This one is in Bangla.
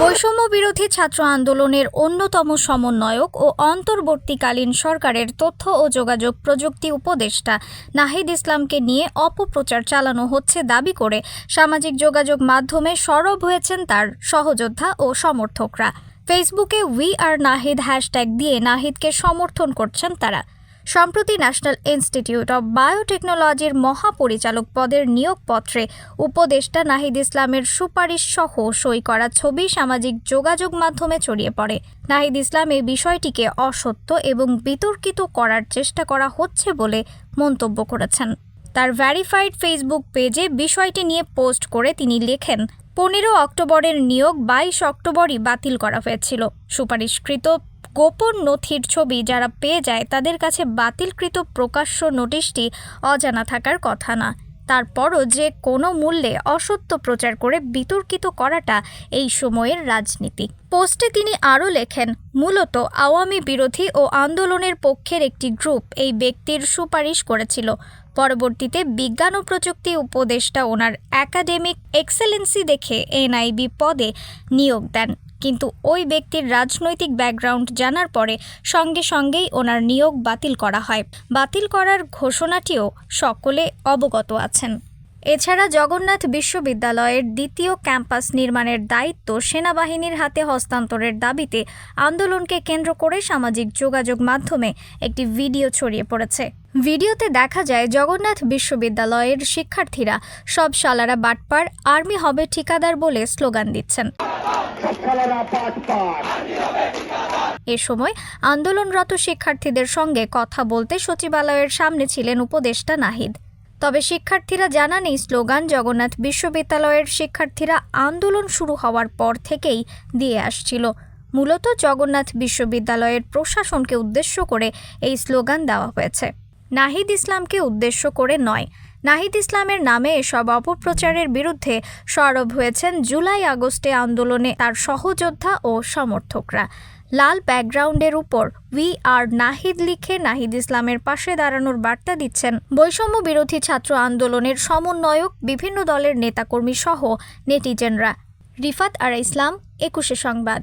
বৈষম্য বিরোধী ছাত্র আন্দোলনের অন্যতম সমন্বয়ক ও অন্তর্বর্তীকালীন সরকারের তথ্য ও যোগাযোগ প্রযুক্তি উপদেষ্টা নাহিদ ইসলামকে নিয়ে অপপ্রচার চালানো হচ্ছে দাবি করে সামাজিক যোগাযোগ মাধ্যমে সরব হয়েছেন তার সহযোদ্ধা ও সমর্থকরা। ফেসবুকে উই আর নাহিদ হ্যাশট্যাগ দিয়ে নাহিদকে সমর্থন করছেন তারা। সম্প্রতি ন্যাশনাল ইনস্টিটিউট অব বায়োটেকনোলজির মহাপরিচালক পদের নিয়োগপত্রে উপদেষ্টা নাহিদ ইসলামের সুপারিশ সহ সই করা ছবি সামাজিক যোগাযোগ মাধ্যমে ছড়িয়ে পড়ে। নাহিদ ইসলাম এই বিষয়টিকে অসত্য এবং বিতর্কিত করার চেষ্টা করা হচ্ছে বলে মন্তব্য করেছেন। তার ভ্যারিফাইড ফেসবুক পেজে বিষয়টি নিয়ে পোস্ট করে তিনি লেখেন, পনেরো অক্টোবরের নিয়োগ বাইশ অক্টোবরই বাতিল করা হয়েছিল। সুপারিশকৃত গোপন নথির ছবি যারা পেয়ে যায় তাদের কাছে বাতিলকৃত প্রকাশ্য নোটিশটি অজানা থাকার কথা না। তারপরও যে কোনো মূল্যে অসত্য প্রচার করে বিতর্কিত করাটা এই সময়ের রাজনীতি। পোস্টে তিনি আরও লেখেন, মূলত আওয়ামী বিরোধী ও আন্দোলনের পক্ষের একটি গ্রুপ এই ব্যক্তির সুপারিশ করেছিল। পরবর্তীতে বিজ্ঞান ও প্রযুক্তি উপদেষ্টা ওনার একাডেমিক এক্সেলেন্সি দেখে এনআইবি পদে নিয়োগ দেন। কিন্তু ওই ব্যক্তির রাজনৈতিক ব্যাকগ্রাউন্ড জানার পরে সঙ্গে সঙ্গেই ওনার নিয়োগ বাতিল করা হয়। বাতিল করার ঘোষণাটিও সকলে অবগত আছেন। এছাড়া জগন্নাথ বিশ্ববিদ্যালয়ের দ্বিতীয় ক্যাম্পাস নির্মাণের দায়িত্ব সেনাবাহিনীর হাতে হস্তান্তরের দাবিতে আন্দোলনকে কেন্দ্র করে সামাজিক যোগাযোগ মাধ্যমে একটি ভিডিও ছড়িয়ে পড়েছে। ভিডিওতে দেখা যায়, জগন্নাথ বিশ্ববিদ্যালয়ের শিক্ষার্থীরা সব শালারা বাটপার, আর্মি হবে ঠিকাদার বলে স্লোগান দিচ্ছেন। এ সময় আন্দোলনরত শিক্ষার্থীদের সঙ্গে কথা বলতে সচিবালয়ের সামনে ছিলেন উপদেষ্টা নাহিদ। তবে শিক্ষার্থীরা জানান এই স্লোগান, জগন্নাথ বিশ্ববিদ্যালয়ের শিক্ষার্থীরা আন্দোলন শুরু হওয়ার পর থেকেই দিয়ে আসছিল। মূলত জগন্নাথ বিশ্ববিদ্যালয়ের প্রশাসনকে উদ্দেশ্য করে এই স্লোগান দেওয়া হয়েছে। নাহিদ ইসলামকে উদ্দেশ্য করে নয় নাহিদ ইসলামের নামে এসব অপপ্রচারের বিরুদ্ধে সরব হয়েছেন জুলাই আগস্টে আন্দোলনে তার সহযোদ্ধা ও সমর্থকরা। লাল ব্যাকগ্রাউন্ডের উপর উই আর নাহিদ লিখে নাহিদ ইসলামের পাশে দাঁড়ানোর বার্তা দিচ্ছেন। বৈষম্য বিরোধী ছাত্র আন্দোলনের সমন্বয়ক বিভিন্ন দলের নেতাকর্মী সহ নেটিজেনরা। রিফাত আর ইসলাম, একুশে সংবাদ।